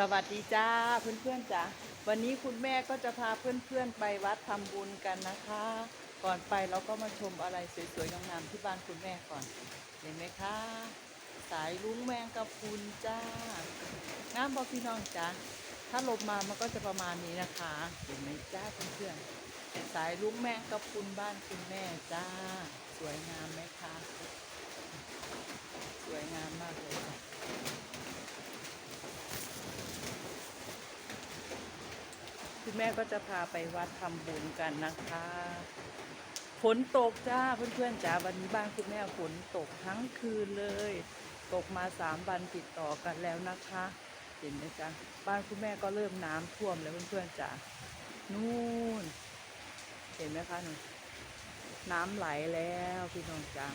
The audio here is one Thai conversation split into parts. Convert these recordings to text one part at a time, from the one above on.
สวัสดีจ้าเพื่อนๆจ้าวันนี้คุณแม่ก็จะพาเพื่อนๆไปวัดทำบุญกันนะคะ ก่อนไปเราก็มาชมอะไรสวยๆงามๆที่บ้านคุณแม่ก่อน เห็นไหมคะ สายลุงแมงกะพุนจ้างามบอพี่น้องจ้าถ้าลมมามันก็จะประมาณนี้นะคะ เห็นไหมจ้าเพื่อนๆสายลุงแมงกะพุนบ้านคุณแม่จ้า สวยงามไหมคะ สวยงามมากเลย คุณแม่ก็จะพาไปวัดทำบุญกันนะคะ ฝนตกจ้าเพื่อนๆจ้าวันนี้บ้านคุณแม่ฝนตกทั้งคืนเลย ตกมาสามวันติดต่อกันแล้วนะคะ เห็นไหมจ๊ะบ้านคุณแม่ก็เริ่มน้ำท่วมแล้วเพื่อนๆจ้านู่น เห็นไหมคะหนูน้ำไหลแล้วพี่น้องจ้า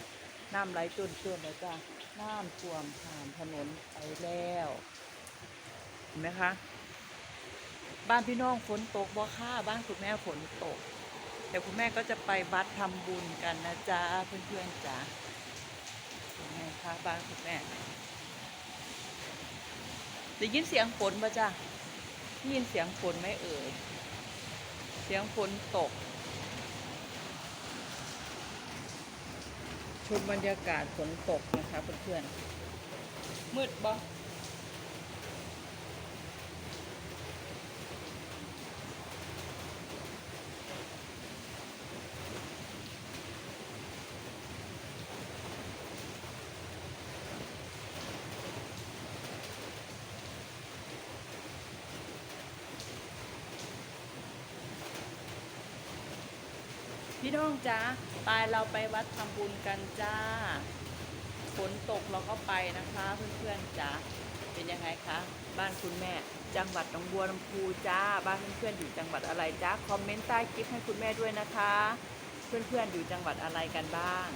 น้ำไหลจนเกินแล้วจ้าน้ำท่วมผ่านถนนไปแล้ว เห็นไหมคะ บ้านพี่น้องฝนตกบ่ค่าบ้านคุณแม่ฝนตก แต่คุณแม่ก็จะไปวัดทำบุญกันนะจ๊ะเพื่อนๆจ๋าเป็นไงคะบ้านคุณแม่ได้ยินเสียงฝนปะจ๊ะได้ยินเสียงฝนไหมเอ่ยเสียงฝนตกชมบรรยากาศฝนตกนะคะเพื่อนๆมืดบ่ พี่น้องจ้าไปเราไปวัดทำบุญกันจ้า ฝนตกเราก็ไปนะคะเพื่อนๆจ้าเป็นยังไงคะ บ้านคุณแม่ จังหวัดหนองบัวลำพูจ้า บ้านเพื่อนๆอยู่จังหวัดอะไรจ้า คอมเมนต์ใต้คลิปให้คุณแม่ด้วยนะคะ เพื่อนๆอยู่จังหวัดอะไรกันบ้าง